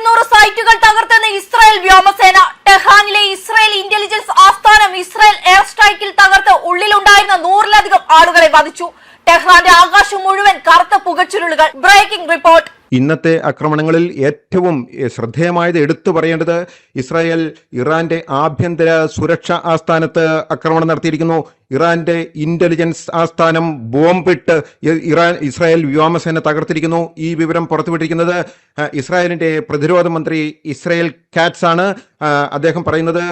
ഒരുന്നൂറ് സൈറ്റുകൾ തകർത്തെന്ന് ഇസ്രായേൽ വ്യോമസേന. ടെഹാനിലെ ഇസ്രായേൽ ഇന്റലിജൻസ് ആസ്ഥാനം ഇസ്രായേൽ എയർ സ്ട്രൈക്കിൽ തകർത്ത് ഉള്ളിലുണ്ടായിരുന്ന നൂറിലധികം ആളുകളെ വധിച്ചു. ടെഹ്റാന്റെ ആകാശം മുഴുവൻ കറുത്ത പുകച്ചുരുളുകൾ. ബ്രേക്കിംഗ് റിപ്പോർട്ട് ഇന്നത്തെ ആക്രമണങ്ങളിൽ ഏറ്റവും ശ്രദ്ധേയമായത് എടുത്തു പറയേണ്ടത് ഇസ്രായേൽ ഇറാന്റെ ആഭ്യന്തര സുരക്ഷാ ആസ്ഥാനത്ത് ആക്രമണം നടത്തിയിരിക്കുന്നു. ഇറാന്റെ ഇന്റലിജൻസ് ആസ്ഥാനം ബോംബിട്ട് ഇറാൻ ഇസ്രായേൽ വ്യോമസേന തകർത്തിരിക്കുന്നു. ഈ വിവരം പുറത്തുവിട്ടിരിക്കുന്നത് ഇസ്രായേലിന്റെ പ്രതിരോധ മന്ത്രി ഇസ്രായേൽ കാറ്റ്സ് ആണ്. അദ്ദേഹം പറയുന്നത്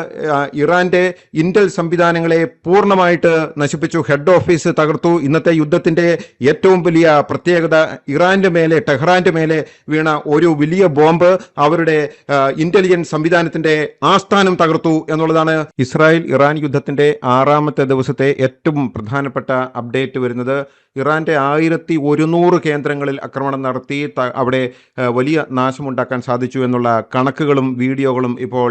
ഇറാന്റെ ഇന്റൽ സംവിധാനങ്ങളെ പൂർണമായിട്ട് നശിപ്പിച്ചു ഹെഡ് ഓഫീസ് തകർത്തു. ഇന്നത്തെ യുദ്ധത്തിന്റെ ഏറ്റവും വലിയ പ്രത്യേകത ഇറാന്റെ മേലെ ടെഹ്റാന്റെ മേലെ വീണ ഒരു വലിയ ബോംബ് അവരുടെ ഇന്റലിജൻസ് സംവിധാനത്തിന്റെ ആസ്ഥാനം തകർത്തു എന്നുള്ളതാണ് ഇസ്രായേൽ ഇറാൻ യുദ്ധത്തിന്റെ ആറാമത്തെ ദിവസത്തെ ഏറ്റവും പ്രധാനപ്പെട്ട അപ്ഡേറ്റ് വരുന്നത്. ഇറാന്റെ ആയിരത്തി ഒരുന്നൂറ് കേന്ദ്രങ്ങളിൽ ആക്രമണം നടത്തി അവിടെ വലിയ നാശമുണ്ടാക്കാൻ സാധിച്ചു എന്നുള്ള കണക്കുകളും വീഡിയോകളും ഇപ്പോൾ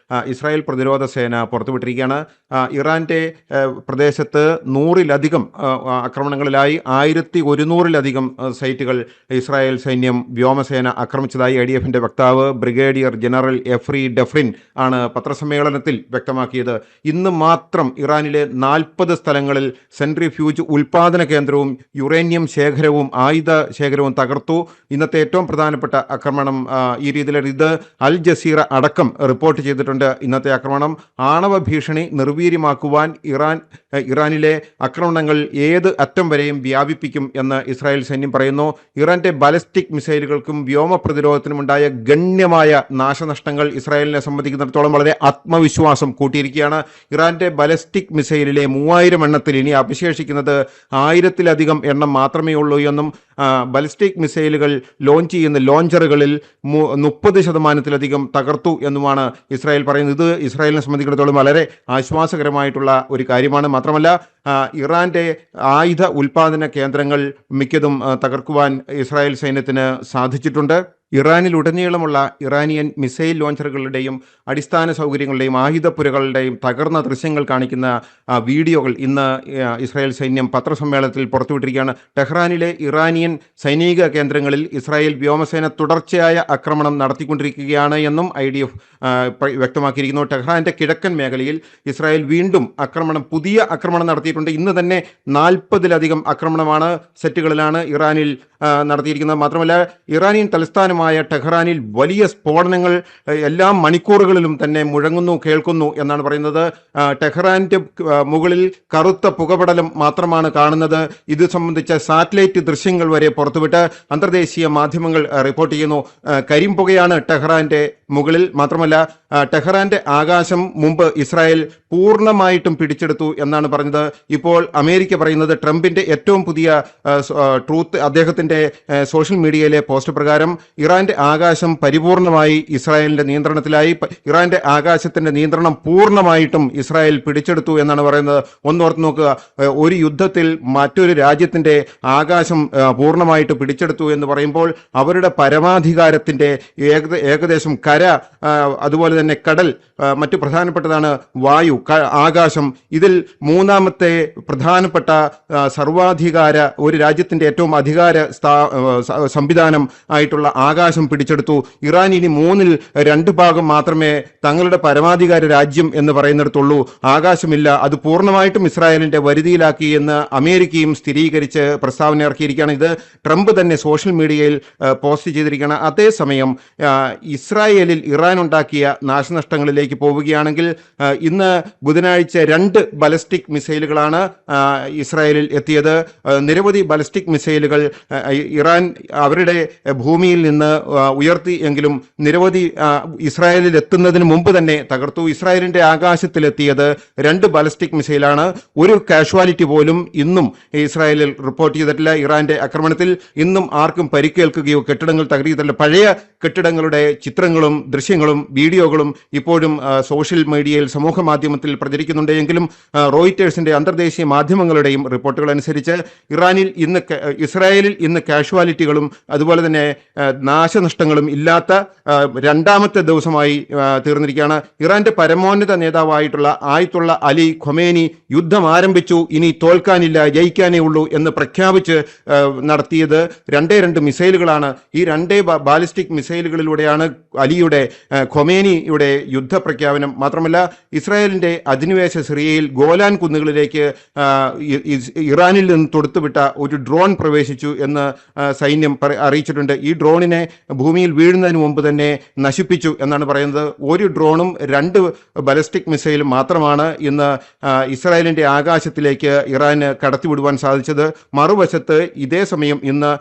ഇസ്രായേൽ പ്രതിരോധ സേന പുറത്തുവിട്ടിരിക്കുകയാണ്. ഇറാന്റെ പ്രദേശത്ത് നൂറിലധികം ആക്രമണങ്ങളിലായി ആയിരത്തി ഒരുന്നൂറിലധികം സൈറ്റുകൾ ഇസ്രായേൽ സൈന്യം വ്യോമസേന ആക്രമിച്ചതായി ഐ ഡി എഫിന്റെ വക്താവ് ബ്രിഗേഡിയർ ജനറൽ എഫ്രി ഡെഫ്രിൻ ആണ് പത്രസമ്മേളനത്തിൽ വ്യക്തമാക്കിയത്. ഇന്ന് മാത്രം ഇറാനിലെ നാൽപ്പത് സ്ഥലങ്ങളിൽ സെൻട്രി ഫ്യൂജ് ഉൽപാദന കേന്ദ്രവും യുറേനിയം ശേഖരവും ആയുധ ശേഖരവും തകർത്തു. ഇന്നത്തെ ഏറ്റവും പ്രധാനപ്പെട്ട ആക്രമണം ഈ രീതിയിൽ ഇത് അൽ ജസീറ അടക്കം റിപ്പോർട്ട് ചെയ്തിട്ടുണ്ട്. ഇന്നത്തെ ആക്രമണം ആണവ ഭീഷണി നിർവീര്യമാക്കുവാൻ ഇറാൻ ഇറാനിലെ ആക്രമണങ്ങൾ ഏത് അറ്റം വരെയും വ്യാപിപ്പിക്കും എന്ന് ഇസ്രായേൽ സൈന്യം പറയുന്നു. ഇറാന്റെ ബാലിസ്റ്റിക് മിസൈലുകൾക്കും വ്യോമ പ്രതിരോധത്തിനും ഉണ്ടായ ഗണ്യമായ നാശനഷ്ടങ്ങൾ ഇസ്രായേലിനെ സംബന്ധിക്കുന്നിടത്തോളം വളരെ ആത്മവിശ്വാസം കൂട്ടിയിരിക്കുകയാണ്. ഇറാന്റെ ബാലിസ്റ്റിക് മിസൈലിലെ മൂവായിരം എണ്ണത്തിൽ ഇനി അവശേഷിക്കുന്നത് ആയിരത്തിലധികം എണ്ണം മാത്രമേ ഉള്ളൂ എന്നും ബാലിസ്റ്റിക് മിസൈലുകൾ ലോഞ്ച് ചെയ്യുന്ന ലോഞ്ചറുകളിൽ മുപ്പത് ശതമാനത്തിലധികം തകർത്തു എന്നുമാണ് ഇസ്രായേൽ പറയുന്നത്. ഇത് ഇസ്രായേലിനെ സംബന്ധിച്ചിടത്തോളം വളരെ ആശ്വാസകരമായിട്ടുള്ള ഒരു കാര്യമാണ്. മാത്രമല്ല ഇറാന്റെ ആയുധ ഉൽപാദന കേന്ദ്രങ്ങൾ മിക്കതും തകർക്കുവാൻ ഇസ്രായേൽ സൈന്യത്തിന് സാധിച്ചിട്ടുണ്ട്. ഇറാനിലുടനീളമുള്ള ഇറാനിയൻ മിസൈൽ ലോഞ്ചറുകളുടെയും അടിസ്ഥാന സൗകര്യങ്ങളുടെയും ആയുധപ്പുരകളുടെയും തകർന്ന ദൃശ്യങ്ങൾ കാണിക്കുന്ന വീഡിയോകൾ ഇന്ന് ഇസ്രായേൽ സൈന്യം പത്രസമ്മേളനത്തിൽ പുറത്തുവിട്ടിരിക്കുകയാണ്. ടെഹ്റാനിലെ ഇറാനിയൻ സൈനിക കേന്ദ്രങ്ങളിൽ ഇസ്രായേൽ വ്യോമസേന തുടർച്ചയായ ആക്രമണം നടത്തിക്കൊണ്ടിരിക്കുകയാണ് എന്നും ഐ ഡി എഫ് വ്യക്തമാക്കിയിരിക്കുന്നു. ടെഹ്റാന്റെ കിഴക്കൻ മേഖലയിൽ ഇസ്രായേൽ വീണ്ടും ആക്രമണം പുതിയ ആക്രമണം നടത്തിയിട്ടുണ്ട്. ഇന്ന് തന്നെ നാൽപ്പതിലധികം ആക്രമണമാണ് സെറ്റുകളിലാണ് ഇറാനിൽ നടത്തിയിരിക്കുന്നത്. മാത്രമല്ല ഇറാനിയൻ തലസ്ഥാനമായ ടെഹ്റാനിൽ വലിയ സ്ഫോടനങ്ങൾ എല്ലാ മണിക്കൂറുകളിലും തന്നെ മുഴങ്ങുന്നു കേൾക്കുന്നു എന്നാണ് പറയുന്നത്. ടെഹ്റാന്റെ മുകളിൽ കറുത്ത പുകപടലം മാത്രമാണ് കാണുന്നത്. ഇത് സംബന്ധിച്ച സാറ്റലൈറ്റ് ദൃശ്യങ്ങൾ വരെ പുറത്തുവിട്ട് അന്തർദേശീയ മാധ്യമങ്ങൾ റിപ്പോർട്ട് ചെയ്യുന്നു. കരിമ്പുകയാണ് ടെഹ്റാന്റെ മുകളിൽ മാത്രമല്ല ടെഹ്റാന്റെ ആകാശം മുമ്പ് ഇസ്രായേൽ പൂർണമായിട്ടും പിടിച്ചെടുത്തു എന്നാണ് പറഞ്ഞത്. ഇപ്പോൾ അമേരിക്ക പറയുന്നത് ട്രംപിന്റെ ഏറ്റവും പുതിയ ട്രൂത്ത് അദ്ദേഹത്തിന്റെ സോഷ്യൽ മീഡിയയിലെ പോസ്റ്റ് പ്രകാരം ഇറാന്റെ ആകാശം പരിപൂർണമായി ഇസ്രായേലിന്റെ നിയന്ത്രണത്തിലായി. ഇറാന്റെ ആകാശത്തിന്റെ നിയന്ത്രണം പൂർണമായിട്ടും ഇസ്രായേൽ പിടിച്ചെടുത്തു എന്നാണ് പറയുന്നത്. ഒന്നോർത്ത് നോക്കുക. ഒരു യുദ്ധത്തിൽ മറ്റൊരു രാജ്യത്തിന്റെ ആകാശം പൂർണമായിട്ട് പിടിച്ചെടുത്തു എന്ന് പറയുമ്പോൾ അവരുടെ പരമാധികാരത്തിന്റെ ഏകദേശം കര അതുപോലെ തന്നെ കടൽ മറ്റു പ്രധാനപ്പെട്ടതാണ് വായു ആകാശം. ഇതിൽ മൂന്നാമത്തെ പ്രധാനപ്പെട്ട സർവാധികാര ഒരു രാജ്യത്തിന്റെ ഏറ്റവും അധികാര സംവിധാനം ആയിട്ടുള്ള ആകാശം പിടിച്ചെടുത്തു. ഇറാൻ ഇനി മൂന്നിൽ രണ്ട് ഭാഗം മാത്രമേ തങ്ങളുടെ പരമാധികാര രാജ്യം എന്ന് പറയുന്നിടത്തുള്ളൂ. ആകാശമില്ല. അത് പൂർണമായിട്ടും ഇസ്രായേലിന്റെ വരുതിയിലാക്കി എന്ന് അമേരിക്കയും സ്ഥിരീകരിച്ച് പ്രസ്താവന ഇറക്കിയിരിക്കുകയാണ്. ഇത് ട്രംപ് തന്നെ സോഷ്യൽ മീഡിയയിൽ പോസ്റ്റ് ചെയ്തിരിക്കുകയാണ്. അതേസമയം ഇസ്രായേലിൽ ഇറാൻ ഉണ്ടാക്കിയ നാശനഷ്ടങ്ങളിലേക്ക് പോവുകയാണെങ്കിൽ ഇന്ന് ബുധനാഴ്ച രണ്ട് ബലസ്റ്റിക് മിസൈലുകളാണ് ഇസ്രായേലിൽ എത്തിയത്. നിരവധി ബലസ്റ്റിക് മിസൈലുകൾ ഇറാൻ അവരുടെ ഭൂമിയിൽ നിന്ന് ഉയർത്തി എങ്കിലും നിരവധി ഇസ്രായേലിൽ എത്തുന്നതിന് മുമ്പ് തന്നെ തകർത്തു. ഇസ്രായേലിന്റെ ആകാശത്തിലെത്തിയത് രണ്ട് ബാലിസ്റ്റിക് മിസൈലാണ്. ഒരു കാഷ്വാലിറ്റി പോലും ഇന്നും ഇസ്രായേലിൽ റിപ്പോർട്ട് ചെയ്തിട്ടില്ല. ഇറാന്റെ ആക്രമണത്തിൽ ഇന്നും ആർക്കും പരിക്കേൽക്കുകയോ കെട്ടിടങ്ങൾ തകരുകയില്ല പഴയ കെട്ടിടങ്ങളുടെ ചിത്രങ്ങളും ദൃശ്യങ്ങളും വീഡിയോകളും ഇപ്പോഴും സോഷ്യൽ മീഡിയയിൽ സമൂഹ മാധ്യമത്തിൽ പ്രചരിക്കുന്നുണ്ട്. എങ്കിലും റോയിറ്റേഴ്സിന്റെ അന്തർദേശീയ മാധ്യമങ്ങളുടെയും റിപ്പോർട്ടുകൾ അനുസരിച്ച് ഇറാനിൽ ഇന്ന് ഇസ്രായേലിൽ ഇന്ന് കാഷ്വാലിറ്റികളും അതുപോലെ തന്നെ നാശനഷ്ടങ്ങളും ഇല്ലാത്ത രണ്ടാമത്തെ ദിവസമായി തീർന്നിരിക്കുകയാണ്. ഇറാന്റെ പരമോന്നത നേതാവായിട്ടുള്ള ആയിട്ടുള്ള അലി ഖൊമേനി യുദ്ധം ആരംഭിച്ചു. ഇനി തോൽക്കാനില്ല ജയിക്കാനേ ഉള്ളൂ എന്ന് പ്രഖ്യാപിച്ച് നടത്തിയത് രണ്ടേ രണ്ട് മിസൈലുകളാണ്. ഈ രണ്ടേ ബാലിസ്റ്റിക് മിസൈലുകളിലൂടെയാണ് അലിയുടെ ഖൊമേനിയുടെ യുദ്ധ പ്രഖ്യാപനം മാത്രമല്ല ഇസ്രായേലിന്റെ അധിനിവേശ സിറിയയിൽ ഗോലാൻ കുന്നുകളിലേക്ക് ഇറാനിൽ നിന്ന് തൊടുത്തുവിട്ട ഒരു ഡ്രോൺ പ്രവേശിച്ചു എന്ന് സൈന്യം അറിയിച്ചിട്ടുണ്ട്. ഈ ഡ്രോണിനെ ഭൂമിയിൽ വീഴുന്നതിന് മുമ്പ് തന്നെ നശിപ്പിച്ചു എന്നാണ് പറയുന്നത്. ഒരു ഡ്രോണും രണ്ട് ബലസ്റ്റിക് മിസൈലും മാത്രമാണ് ഇന്ന് ഇസ്രായേലിന്റെ ആകാശത്തിലേക്ക് ഇറാന് കടത്തിവിടുവാൻ സാധിച്ചത്. മറുവശത്ത് ഇതേ സമയം ഇന്ന്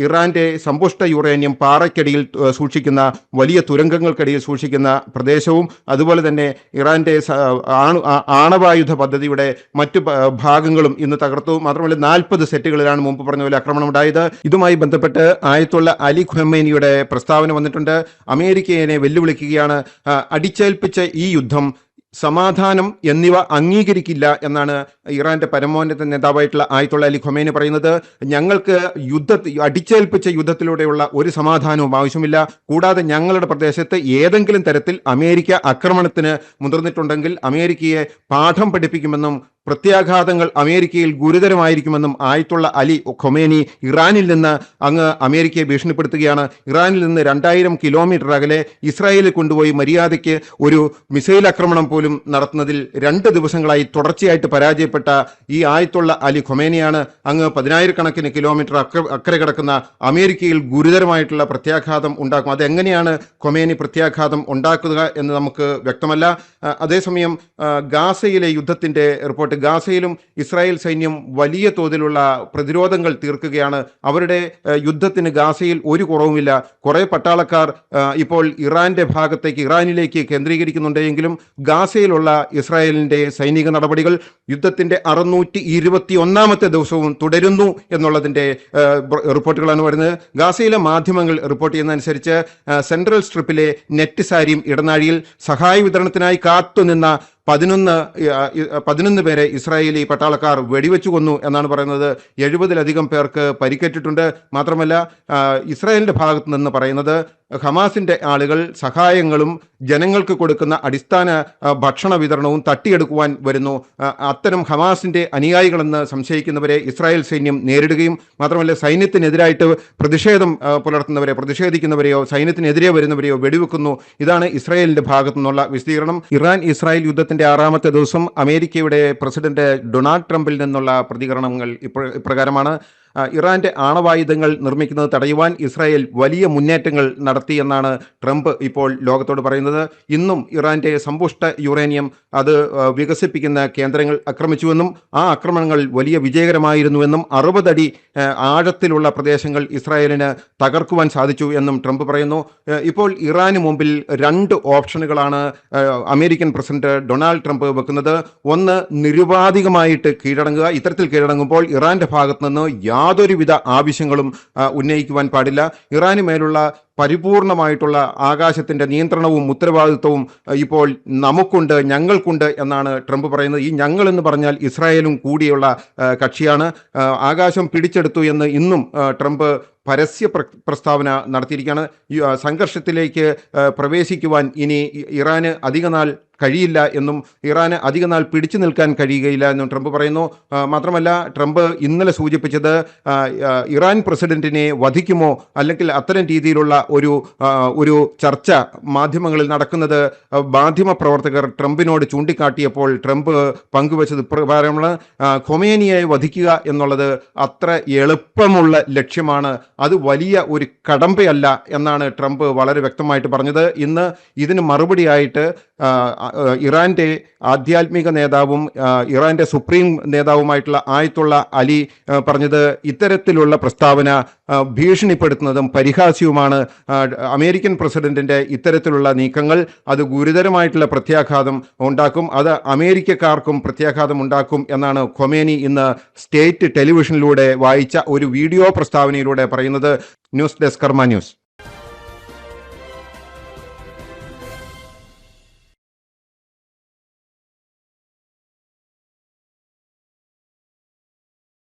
ഇറാന്റെ സമ്പുഷ്ട യുറേനിയം പാറയ്ക്കടിയിൽ സൂക്ഷിക്കുന്ന വലിയ തുരങ്കങ്ങൾക്കടിയിൽ സൂക്ഷിക്കുന്ന പ്രദേശവും അതുപോലെ തന്നെ ഇറാന്റെ ആണു- ആണവായുധ പദ്ധതിയുടെ മറ്റു ഭാഗങ്ങളും ഇന്ന് തകർത്തു. മാത്രമല്ല നാൽപ്പത് സെറ്റുകളിലാണ് മുമ്പ് പറഞ്ഞ പോലെ ആക്രമണം ഉണ്ടായത് ഇതുമായി ബന്ധപ്പെട്ട് ആയത്തുള്ള അലി ഖുമേനിയുടെ പ്രസ്താവന വന്നിട്ടുണ്ട്. അമേരിക്കയെ വെല്ലുവിളിക്കുകയാണ്. അടിച്ചേൽപ്പിച്ച ഈ യുദ്ധം സമാധാനം എന്നിവ അംഗീകരിക്കില്ല എന്നാണ് ഇറാന്റെ പരമോന്നത നേതാവായിട്ടുള്ള ആയത്തുള്ള അലി ഖൊമേനി പറയുന്നത്. ഞങ്ങൾക്ക് യുദ്ധ അടിച്ചേൽപ്പിച്ച യുദ്ധത്തിലൂടെയുള്ള ഒരു സമാധാനവും ആവശ്യമില്ല. കൂടാതെ ഞങ്ങളുടെ പ്രദേശത്ത് ഏതെങ്കിലും തരത്തിൽ അമേരിക്ക ആക്രമണത്തിന് മുതിർന്നിട്ടുണ്ടെങ്കിൽ അമേരിക്കയെ പാഠം പഠിപ്പിക്കുമെന്നും പ്രത്യാഘാതങ്ങൾ അമേരിക്കയിൽ ഗുരുതരമായിരിക്കുമെന്നും ആയത്തുള്ള അലി ഖൊമേനി ഇറാനിൽ നിന്ന് അങ്ങ് അമേരിക്കയെ ഭീഷണിപ്പെടുത്തുകയാണ്. ഇറാനിൽ നിന്ന് രണ്ടായിരം കിലോമീറ്റർ അകലെ ഇസ്രായേലിൽ കൊണ്ടുപോയി മര്യാദയ്ക്ക് ഒരു മിസൈൽ ആക്രമണം പോലും നടത്തുന്നതിൽ രണ്ട് ദിവസങ്ങളായി തുടർച്ചയായിട്ട് പരാജയപ്പെട്ട ഈ ആയത്തുള്ള അലി ഖൊമേനിയാണ് അങ്ങ് പതിനായിരക്കണക്കിന് കിലോമീറ്റർ അക്കരെ കിടക്കുന്ന അമേരിക്കയിൽ ഗുരുതരമായിട്ടുള്ള പ്രത്യാഘാതം ഉണ്ടാക്കും. അതെങ്ങനെയാണ് ഖൊമേനി പ്രത്യാഘാതം ഉണ്ടാക്കുക എന്ന് നമുക്ക് വ്യക്തമല്ല. അതേസമയം ഗാസയിലെ യുദ്ധത്തിന്റെ റിപ്പോർട്ട്. ഗാസയിലും ഇസ്രായേൽ സൈന്യം വലിയ തോതിലുള്ള പ്രതിരോധങ്ങൾ തീർക്കുകയാണ്. അവരുടെ യുദ്ധത്തിന് ഗാസയിൽ ഒരു കുറവുമില്ല. കുറേ പട്ടാളക്കാർ ഇപ്പോൾ ഇറാന്റെ ഭാഗത്തേക്ക് ഇറാനിലേക്ക് കേന്ദ്രീകരിക്കുന്നുണ്ടെങ്കിലും ഗാസയിലുള്ള ഇസ്രായേലിന്റെ സൈനിക നടപടികൾ യുദ്ധത്തിന്റെ അറുന്നൂറ്റി ഇരുപത്തി ഒന്നാമത്തെ ദിവസവും തുടരുന്നു എന്നുള്ളതിന്റെ റിപ്പോർട്ടുകളാണ് വരുന്നത്. ഗാസയിലെ മാധ്യമങ്ങൾ റിപ്പോർട്ട് ചെയ്യുന്നതനുസരിച്ച് സെൻട്രൽ സ്ട്രിപ്പിലെ നെറ്റ് സാരിയും ഇടനാഴിയിൽ സഹായ വിതരണത്തിനായി കാത്തുനിന്ന പതിനൊന്ന് പതിനൊന്ന് പേരെ ഇസ്രായേലി പട്ടാളക്കാർ വെടിവെച്ചു കൊന്നു എന്നാണ് പറയുന്നത്. എഴുപതിലധികം പേർക്ക് പരിക്കേറ്റിട്ടുണ്ട്. മാത്രമല്ല ഇസ്രായേലിന്റെ ഭാഗത്ത് നിന്ന് പറയുന്നത് ഹമാസിന്റെ ആളുകൾ സഹായങ്ങളും ജനങ്ങൾക്ക് കൊടുക്കുന്ന അടിസ്ഥാന ഭക്ഷണ വിതരണവും തട്ടിയെടുക്കുവാൻ വരുന്നു. അത്തരം ഹമാസിന്റെ അനുയായികളെന്ന് സംശയിക്കുന്നവരെ ഇസ്രായേൽ സൈന്യം നേരിടുകയും മാത്രമല്ല സൈന്യത്തിനെതിരായിട്ട് പ്രതിഷേധം പുലർത്തുന്നവരെ പ്രതിഷേധിക്കുന്നവരെയോ സൈന്യത്തിനെതിരെ വരുന്നവരെയോ വെടിവെക്കുന്നു. ഇതാണ് ഇസ്രായേലിന്റെ ഭാഗത്തു നിന്നുള്ള വിശദീകരണം ഇറാൻ ഇസ്രായേൽ യുദ്ധത്തിന്റെ ആറാമത്തെ ദിവസം അമേരിക്കയുടെ പ്രസിഡന്റ് ഡൊണാൾഡ് ട്രംപിൽ നിന്നുള്ള പ്രതികരണങ്ങൾ ഇപ്പോൾ ഇപ്രകാരമാണ്. ഇറാന്റെ ആണവായുധങ്ങൾ നിർമ്മിക്കുന്നത് തടയുവാൻ ഇസ്രായേൽ വലിയ മുന്നേറ്റങ്ങൾ നടത്തിയെന്നാണ് ട്രംപ് ഇപ്പോൾ ലോകത്തോട് പറയുന്നത്. ഇന്നും ഇറാന്റെ സമ്പുഷ്ട യുറേനിയം അത് വികസിപ്പിക്കുന്ന കേന്ദ്രങ്ങൾ ആക്രമിച്ചുവെന്നും ആ ആക്രമണങ്ങൾ വലിയ വിജയകരമായിരുന്നുവെന്നും അറുപതടി ആഴത്തിലുള്ള പ്രദേശങ്ങൾ ഇസ്രായേലിന് തകർക്കുവാൻ സാധിച്ചു എന്നും ട്രംപ് പറയുന്നു. ഇപ്പോൾ ഇറാന് മുമ്പിൽ രണ്ട് ഓപ്ഷനുകളാണ് അമേരിക്കൻ പ്രസിഡന്റ് ഡൊണാൾഡ് ട്രംപ് വെക്കുന്നത്. ഒന്ന് നിരുപാധികമായിട്ട് കീഴടങ്ങുക. ഇത്തരത്തിൽ കീഴടങ്ങുമ്പോൾ ഇറാന്റെ ഭാഗത്ത് നിന്ന് യാതൊരുവിധ ആവശ്യങ്ങളും ഉന്നയിക്കുവാൻ പാടില്ല. ഇറാന് മേലുള്ള പരിപൂർണമായിട്ടുള്ള ആകാശത്തിന്റെ നിയന്ത്രണവും ഉത്തരവാദിത്വവും ഇപ്പോൾ നമുക്കുണ്ട് ഞങ്ങൾക്കുണ്ട് എന്നാണ് ട്രംപ് പറയുന്നത്. ഈ ഞങ്ങൾ എന്ന് പറഞ്ഞാൽ ഇസ്രായേലും കൂടിയുള്ള കക്ഷിയാണ്. ആകാശം പിടിച്ചെടുത്തു എന്ന് ഇന്നും ട്രംപ് പരസ്യ പ്ര- പ്രസ്താവന നടത്തിയിരിക്കുകയാണ്. സംഘർഷത്തിലേക്ക് പ്രവേശിക്കുവാൻ ഇനി ഇറാന് അധികനാൾ കഴിയില്ല എന്നും ഇറാന് അധികനാൾ പിടിച്ചു നിൽക്കാൻ കഴിയുകയില്ല എന്നും ട്രംപ് പറയുന്നു. മാത്രമല്ല ട്രംപ് ഇന്നലെ സൂചിപ്പിച്ചത് ഇറാൻ പ്രസിഡന്റിനെ വധിക്കുമോ അല്ലെങ്കിൽ അത്തരം രീതിയിലുള്ള ഒരു ഒരു ചർച്ച മാധ്യമങ്ങളിൽ നടക്കുന്നത് മാധ്യമ പ്രവർത്തകർ ട്രംപിനോട് ചൂണ്ടിക്കാട്ടിയപ്പോൾ ട്രംപ് പങ്കുവച്ചത് ഇപ്രകാരമാണ് ആ, ഖൊമേനിയെ വധിക്കുക എന്നുള്ളത് അത്ര എളുപ്പമുള്ള ലക്ഷ്യമാണ്. അത് വലിയ ഒരു കടമ്പയല്ല എന്നാണ് ട്രംപ് വളരെ വ്യക്തമായിട്ട് പറഞ്ഞത്. ഇന്ന് ഇതിന് മറുപടിയായിട്ട് ഇറാന്റെ ആധ്യാത്മിക നേതാവും ഇറാന്റെ സുപ്രീം നേതാവുമായിട്ടുള്ള ആയത്തുള്ള അലി പറഞ്ഞത് ഇത്തരത്തിലുള്ള പ്രസ്താവന ഭീഷണിപ്പെടുത്തുന്നതും പരിഹാസ്യവുമാണ് അമേരിക്കൻ പ്രസിഡന്റിന്റെ ഇത്തരത്തിലുള്ള നീക്കങ്ങൾ. അത് ഗുരുതരമായിട്ടുള്ള പ്രത്യാഘാതം ഉണ്ടാക്കും. അത് അമേരിക്കക്കാർക്കും പ്രത്യാഘാതം ഉണ്ടാക്കും എന്നാണ് ഖൊമേനി ഇന്ന് സ്റ്റേറ്റ് ടെലിവിഷനിലൂടെ വായിച്ച ഒരു വീഡിയോ പ്രസ്താവനയിലൂടെ പറയുന്നത്. News desk Karma news.